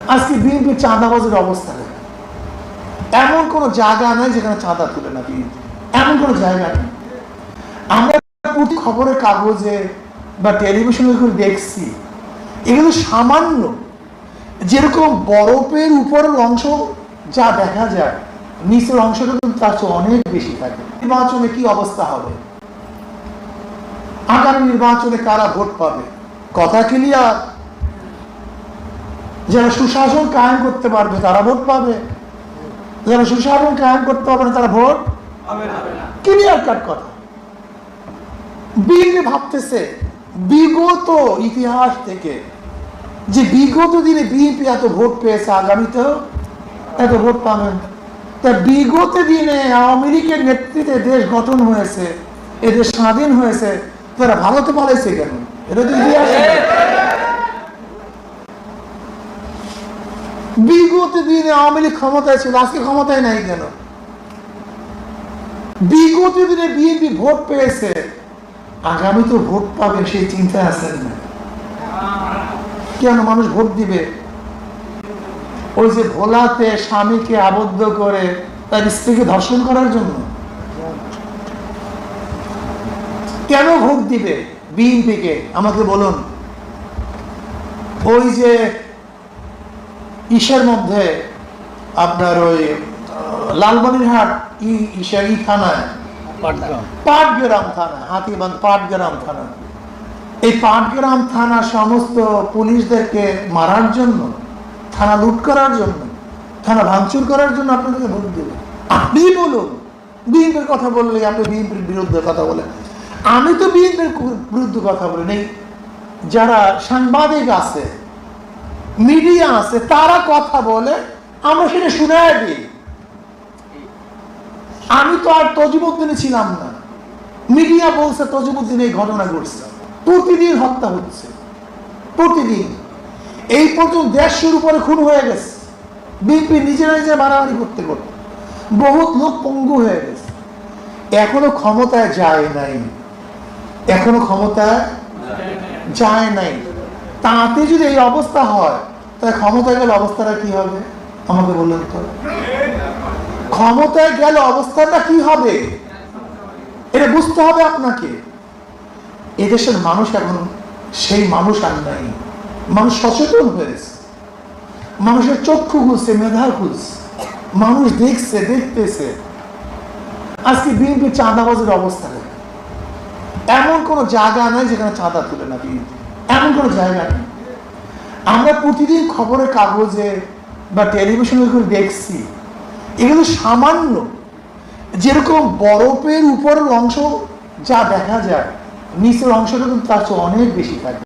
আজকে বিএনপি চাঁদাবাজের অবস্থা নেই। এমন কোন জায়গা নাই যেখানে চাঁদা তুলে না বিএনপি। এমন কোন জায়গা নেই। আমরা প্রতি খবরের কাগজে বা টেলিভিশনে যখন দেখছি, এগুলো সামান্য যেরকম বরফের উপরের অংশ যা দেখা যায়, নিচের অংশটা কিন্তু তার চেয়ে অনেক বেশি থাকে। নির্বাচনে কি অবস্থা হবে? আগামী নির্বাচনে কারা ভোট পাবে? কথা ক্লিয়ার যারা সুশাসন কায়েম করতে পারবে তারা ভোট পাবে। যারা সুশাসন কায়েম করতে পারবে না তারা ভোট ক্লিয়ার কাট কথা। বিএনপি ভাবতেছে বিগত ইতিহাস থেকে যে বিগত দিনে বিএনপি এত ভোট পেয়েছে আগামীতেও এত ভোট পাবেন তা বিগত দিনে আওয়ামী লীগের নেতৃত্বে দেশ গঠন হয়েছে এদের স্বাধীন হয়েছে তারা ভারতে পালাইছে কেন? এটা তো ইতিহাস। বিগত দিনে আওয়ামী লীগ ক্ষমতায় ছিল, আজকে ক্ষমতায় নাই কেন? বিগত দিনে বিএনপি ভোট পেয়েছে, আগামী তো ভোট পাবে, সেই চিন্তা আছেন না। কেন মানুষ ভোট দিবে? ওই যে ভোলাতে স্বামীকে আবদ্ধ করে তার স্ত্রীকে ধর্ষণ করার জন্য। কেন ভোট দিবে বিএনপিকে? আমাকে বলুন। ওই যে ইসের মধ্যে আপনার ওই লালমনিরহাট ই ইসা ই থানায়? পাটগ্রাম। থানা হাতিবান্ধ পাটগ্রাম থানা এই পাটগ্রাম থানা সমস্ত পুলিশদেরকে মারার জন্য থানা লুট করার জন্য থানা ভাঙচুর করার জন্য আপনাদেরকে ভোট দেবে। আপনি বলুন বিএনপির কথা বললে আপনি বিএনপির বিরুদ্ধে কথা বলেন। আমি তো বিএনপির বিরুদ্ধে কথা বলি নেই যারা সাংবাদিক আছে মিডিয়া আছে, তারা কথা বলে, আমরা সেটা শুনে দিই। আমি তো আর তজিবুদ্দিনে ছিলাম না। মিডিয়া বলছে তজিবুদ্দিন এই ঘটনা ঘটছে। প্রতিদিন হত্যা হচ্ছে। প্রতিদিন। এই পর্যন্ত দেড়শোর উপরে খুন হয়ে গেছে। বিএনপি নিজেরা নিজে মারামারি করতে করতে। বহুত লোক পঙ্গু হয়ে গেছে। এখনও ক্ষমতায় যায় নাই। এখনও ক্ষমতায় যায় নাই। তাতে যদি এই অবস্থা হয়, তাহলে ক্ষমতায় গেলে অবস্থাটা কি হবে? আমাকে বললেন তো। ক্ষমতায় গেলে অবস্থাটা কি হবে? এটা বুঝতে হবে আপনাকে। এদেশের মানুষ এখন, সেই মানুষ আর নাই। মানুষ সচেতন হয়েছে। মানুষের চক্ষু খুলছে মেধা খুলছে। মানুষ দেখছে, দেখতেছে। আজকে বিএনপি চাঁদাবাজের অবস্থা এমন কোনো জায়গা নাই যেখানে চাঁদা তুলে না বিএনপি। এমন কোনো জায়গা নেই। আমরা প্রতিদিন খবরের কাগজে বা টেলিভিশনে যখন দেখছি, এগুলো সামান্য, যেরকম বরফের উপরের অংশ যা দেখা যায়, নিচের অংশটা কিন্তু তার চেয়ে অনেক বেশি থাকে।